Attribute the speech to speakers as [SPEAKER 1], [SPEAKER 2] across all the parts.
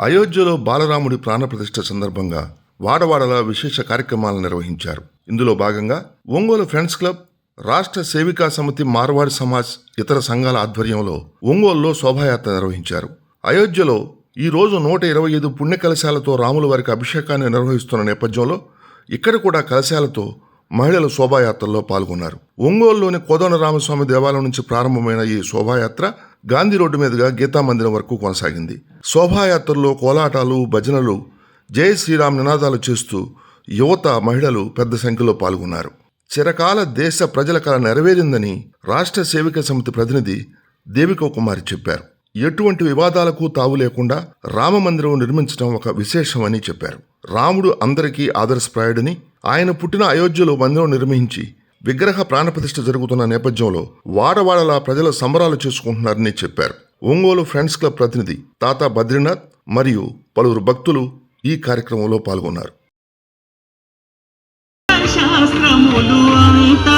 [SPEAKER 1] అయోధ్యలో బాలరాముడి ప్రాణప్రతిష్ఠ సందర్భంగా వాడవాడలా విశేష కార్యక్రమాలను నిర్వహించారు. ఇందులో భాగంగా ఒంగోలు ఫ్రెండ్స్ క్లబ్ రాష్ట్ర సేవికా సమితి మార్వాడి సమాజ్ ఇతర సంఘాల ఆధ్వర్యంలో ఒంగోలులో శోభాయాత్ర నిర్వహించారు. అయోధ్యలో ఈ రోజు నూట ఇరవై ఐదు పుణ్య కలశాలతో రాముల వారికి అభిషేకాన్ని నిర్వహిస్తున్న నేపథ్యంలో ఇక్కడ కూడా కలశాలతో మహిళలు శోభాయాత్రలో పాల్గొన్నారు. ఒంగోలులోని కోదండరామస్వామి దేవాలయం నుంచి ప్రారంభమైన ఈ శోభాయాత్ర గాంధీ రోడ్డు మీదుగా గీతా మందిరం వరకు కొనసాగింది. శోభాయాత్రలో కోలాటాలు భజనలు జై శ్రీరామ్ నినాదాలు చేస్తూ యువత మహిళలు పెద్ద సంఖ్యలో పాల్గొన్నారు. చిరకాల దేశ ప్రజల కళ నెరవేరిందని రాష్ట్ర సేవిక సమితి ప్రతినిధి దేవికో కుమారి చెప్పారు. ఎటువంటి వివాదాలకు తావు లేకుండా రామ మందిరం నిర్మించడం ఒక విశేషమని చెప్పారు. రాముడు అందరికీ ఆదర్శప్రాయుడని ఆయన పుట్టిన అయోధ్యలో మందిరం నిర్మించి విగ్రహ ప్రాణప్రతిష్ఠ జరుగుతున్న నేపథ్యంలో వాడవాడలా ప్రజలు సంబరాలు చేసుకుంటున్నారని చెప్పారు. ఒంగోలు ఫ్రెండ్స్ క్లబ్ ప్రతినిధి తాతా బద్రీనాథ్ మరియు పలువురు భక్తులు ఈ కార్యక్రమంలో పాల్గొన్నారు.
[SPEAKER 2] శాస్త్రములు
[SPEAKER 3] అంతా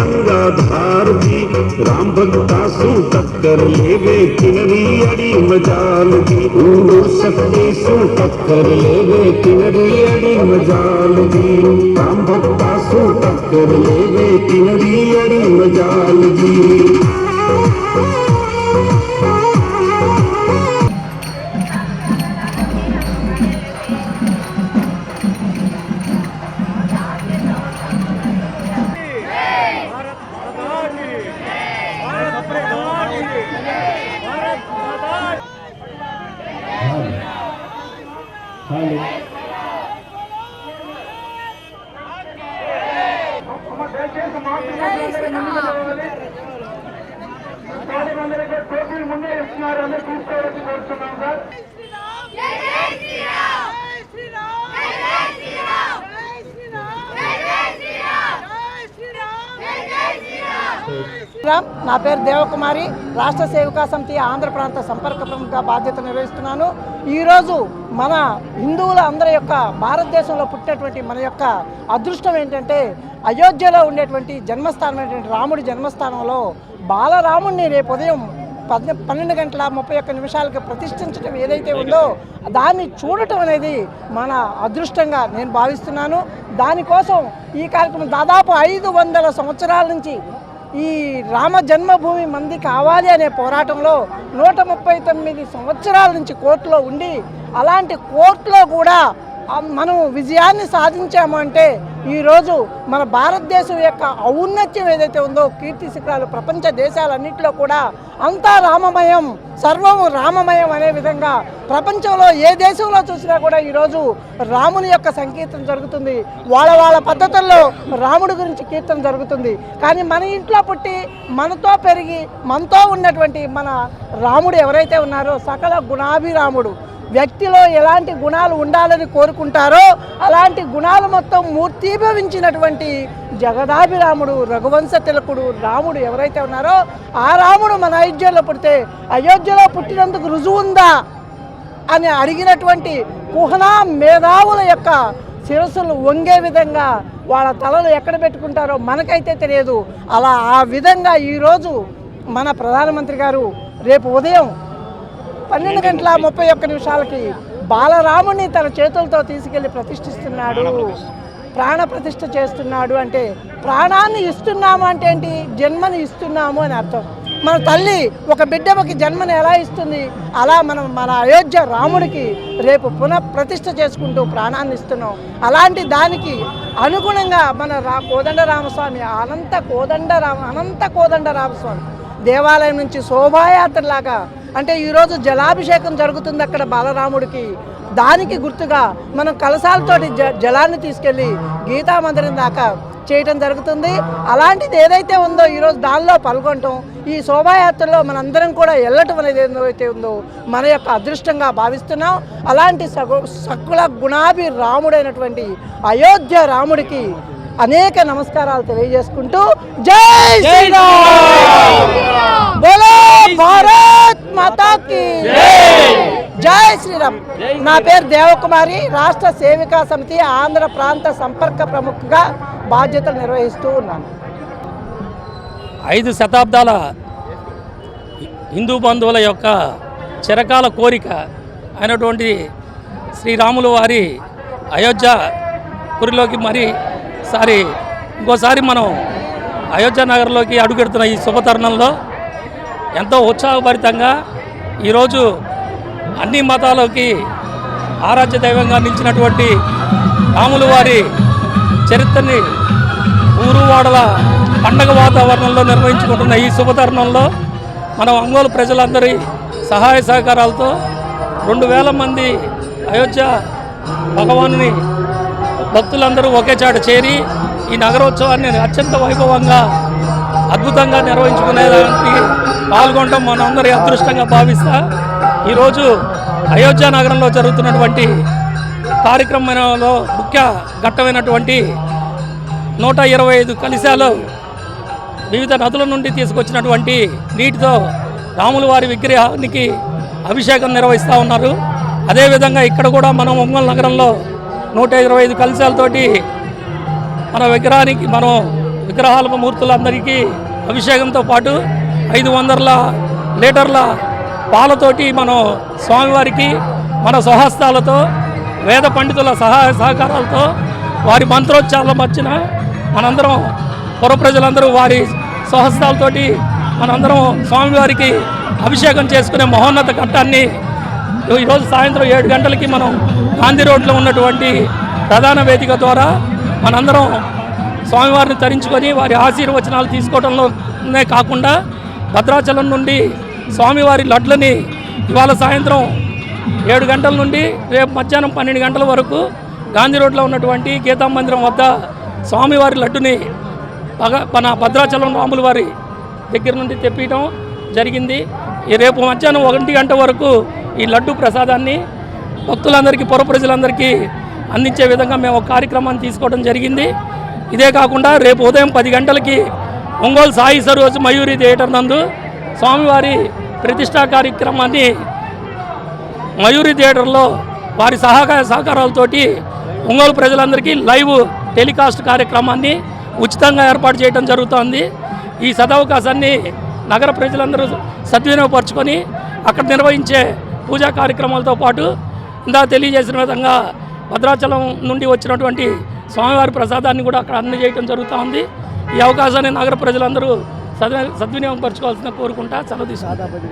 [SPEAKER 3] गंगा धार भी राम भक्ता सु टक्कर लेवे, किनरी अड़ी मजाल भी उड़ो शक्ति सु टक्कर लेवे, किनरी अड़ी मजाल भी राम भक्ता सु टक्कर लेवे, किनरी अड़ी मजाल जी।
[SPEAKER 4] అందరికీ టోపీలు ముందే ఇస్తున్నారు. అందరూ తీసుకోవాలని కోరుతున్నాం సార్
[SPEAKER 5] జై జై శ్రీరామ్ జై శ్రీరామ్ జై శ్రీరామ్ జై శ్రీరామ్ జై శ్రీరామ్ జై శ్రీరామ్ జై జై శ్రీరామ్
[SPEAKER 6] రామ్ నా పేరు దేవకుమారి. రాష్ట్ర సేవికా సమితి ఆంధ్ర ప్రాంత సంపర్క ప్రముఖ బాధ్యత నిర్వహిస్తున్నాను. ఈరోజు మన హిందువుల అందరి యొక్క భారతదేశంలో పుట్టినటువంటి మన యొక్క అదృష్టం ఏంటంటే అయోధ్యలో ఉండేటువంటి జన్మస్థానమైనటువంటి రాముడి జన్మస్థానంలో బాలరాముడిని రేపు ఉదయం పద్ పన్నెండు గంటల ముప్పై ఒక్క నిమిషాలకి ప్రతిష్ఠించడం ఏదైతే ఉందో దాన్ని చూడటం అనేది మన అదృష్టంగా నేను భావిస్తున్నాను. దానికోసం ఈ కార్యక్రమం దాదాపు ఐదు వందల సంవత్సరాల నుంచి ఈ రామ జన్మభూమి మంది కావాలి అనే పోరాటంలో నూట ముప్పై తొమ్మిది సంవత్సరాల నుంచి కోర్టులో ఉండి అలాంటి కోర్టులో కూడా మనం విజయాన్ని సాధించాము అంటే ఈరోజు మన భారతదేశం యొక్క ఔన్నత్యం ఏదైతే ఉందో కీర్తి శిఖరాలు ప్రపంచ దేశాలన్నింటిలో కూడా అంతా రామమయం సర్వము రామమయం అనే విధంగా ప్రపంచంలో ఏ దేశంలో చూసినా కూడా ఈరోజు రాముని యొక్క సంకీర్తన జరుగుతుంది. వాళ్ళ వాళ్ళ పద్ధతుల్లో రాముడి గురించి కీర్తన జరుగుతుంది. కానీ మన ఇంట్లో పుట్టి మనతో పెరిగి మనతో ఉన్నటువంటి మన రాముడు ఎవరైతే ఉన్నారో సకల గుణాభిరాముడు వ్యక్తిలో ఎలాంటి గుణాలు ఉండాలని కోరుకుంటారో అలాంటి గుణాలు మొత్తం మూర్తీభవించినటువంటి జగదాభిరాముడు రఘువంశ తిలకుడు రాముడు ఎవరైతే ఉన్నారో ఆ రాముడు మన అయోధ్యలో పుడితే అయోధ్యలో పుట్టినందుకు రుజువు ఉందా అని అడిగినటువంటి కుహనా మేధావుల యొక్క శిరస్సులు వంగే విధంగా వాళ్ళ తలలు ఎక్కడ పెట్టుకుంటారో మనకైతే తెలియదు. అలా ఆ విధంగా ఈరోజు మన ప్రధానమంత్రి గారు రేపు ఉదయం పన్నెండు గంటల ముప్పై ఒక్క నిమిషాలకి బాలరాముని తన చేతులతో తీసుకెళ్ళి ప్రతిష్ఠిస్తున్నాడు. ప్రాణ ప్రతిష్ఠ చేస్తున్నాడు అంటే ప్రాణాన్ని ఇస్తున్నాము అంటే ఏంటి? జన్మని ఇస్తున్నాము అని అర్థం. మన తల్లి ఒక బిడ్డకి జన్మని ఎలా ఇస్తుంది? అలా మనం మన అయోధ్య రాముడికి రేపు పునః ప్రతిష్ఠ చేసుకుంటూ ప్రాణాన్ని ఇస్తున్నాం. అలాంటి దానికి అనుగుణంగా మన రా కోదండ రామస్వామి అనంత కోదండ రామ అనంత కోదండ రామస్వామి దేవాలయం నుంచి శోభాయాత్రలాగా అంటే ఈరోజు జలాభిషేకం జరుగుతుంది అక్కడ బాలరాముడికి. దానికి గుర్తుగా మనం కలశాలతోటి జ జలాన్ని తీసుకెళ్ళి గీతా మందిరం దాకా చేయటం జరుగుతుంది. అలాంటిది ఏదైతే ఉందో ఈరోజు దానిలో పాల్గొనటం ఈ శోభాయాత్రలో మనందరం కూడా వెళ్ళటం అనేది ఏదైతే ఉందో మన యొక్క అదృష్టంగా భావిస్తున్నాం. అలాంటి సగు సకుల గుణాభి రాముడైనటువంటి అయోధ్య రాముడికి అనేక నమస్కారాలు తెలియజేసుకుంటూ జై శ్రీరామ్! బోలో భారత్ మాతాకి. జై! శ్రీరామ్. నా పేరు దేవకుమారి రాష్ట్ర సేవికా సమితి ఆంధ్ర ప్రాంత సంపర్క ప్రముఖగా బాధ్యతలు నిర్వహిస్తూ ఉన్నాను.
[SPEAKER 7] ఐదు శతాబ్దాల హిందూ బంధువుల యొక్క చిరకాల కోరిక అయినటువంటి శ్రీరాములు వారి అయోధ్య పురిలోకి మరి సారి ఇంకోసారి మనం అయోధ్య నగర్లోకి అడుగెడుతున్న ఈ శుభతరుణంలో ఎంతో ఉత్సాహభరితంగా ఈరోజు అన్ని మతాలకి ఆరాధ్య దైవంగా నిలిచినటువంటి రాములు వారి చరిత్రని ఊరువాడల పండగ వాతావరణంలో నిర్వహించుకుంటున్న ఈ శుభతరుణంలో మనం ఒంగోలు ప్రజలందరి సహాయ సహకారాలతో రెండు వేల మంది అయోధ్య భగవానుని భక్తులందరూ ఒకే చాట చేరి ఈ నగరోత్సవాన్ని అత్యంత వైభవంగా అద్భుతంగా నిర్వహించుకునేదానికి పాల్గొనడం మనందరి అదృష్టంగా భావిస్తా. ఈరోజు అయోధ్య నగరంలో జరుగుతున్నటువంటి కార్యక్రమంలో ముఖ్య ఘట్టమైనటువంటి నూట ఇరవై ఐదు కలిశాలు వివిధ నదుల నుండి తీసుకొచ్చినటువంటి నీటితో రాముల వారి విగ్రహానికి అభిషేకం నిర్వహిస్తూ ఉన్నారు. అదేవిధంగా ఇక్కడ కూడా మనం ఒంగోలు నగరంలో నూట ఇరవై ఐదు కలశాలతోటి మన విగ్రహానికి మనం విగ్రహాల మూర్తులందరికీ అభిషేకంతో పాటు ఐదు వందల లీటర్ల పాలతోటి మనం స్వామివారికి మన స్వహస్తాలతో వేద పండితుల సహాయ సహకారాలతో వారి మంత్రోచ్చారణ మధ్యన మనందరం పుర ప్రజలందరూ వారి స్వహస్తాలతోటి మనందరం స్వామివారికి అభిషేకం చేసుకునే మహోన్నత ఘట్టాన్ని ఈరోజు సాయంత్రం ఏడు గంటలకి మనం గాంధీ రోడ్లో ఉన్నటువంటి ప్రధాన వేదిక ద్వారా మనందరం స్వామివారిని తరించుకొని వారి ఆశీర్వచనాలు తీసుకోవడంలోనే కాకుండా భద్రాచలం నుండి స్వామివారి లడ్లని ఇవాళ సాయంత్రం ఏడు గంటల నుండి రేపు మధ్యాహ్నం పన్నెండు గంటల వరకు గాంధీ రోడ్లో ఉన్నటువంటి గీతా మందిరం వద్ద స్వామివారి లడ్డుని పగ మన భద్రాచలం రాముల వారి దగ్గర నుండి తెప్పించడం జరిగింది. ఈ రేపు మధ్యాహ్నం ఒకటి గంట వరకు ఈ లడ్డు ప్రసాదాన్ని భక్తులందరికీ పొర ప్రజలందరికీ అందించే విధంగా మేము ఒక కార్యక్రమాన్ని తీసుకోవడం జరిగింది. ఇదే కాకుండా రేపు ఉదయం పది గంటలకి ఒంగోలు సాయి సరోజ్ మయూరి థియేటర్ నందు స్వామివారి ప్రతిష్టా కార్యక్రమాన్ని మయూరి థియేటర్లో వారి సహకార సహకారాలతోటి ఒంగోలు ప్రజలందరికీ లైవ్ టెలికాస్ట్ కార్యక్రమాన్ని ఉచితంగా ఏర్పాటు చేయడం జరుగుతోంది. ఈ సదవకాశాన్ని నగర ప్రజలందరూ సద్వినియోగపరచుకొని అక్కడ నిర్వహించే పూజా కార్యక్రమాలతో పాటు ఇందా తెలియజేసిన విధంగా భద్రాచలం నుండి వచ్చినటువంటి స్వామివారి ప్రసాదాన్ని కూడా అక్కడ అందజేయడం జరుగుతూ ఉంది. ఈ అవకాశాన్ని నగర ప్రజలందరూ సద్వి సద్వినియోగపరచుకోవాల్సిన కోరుకుంటా. సెలవు తీసుకుంటాం.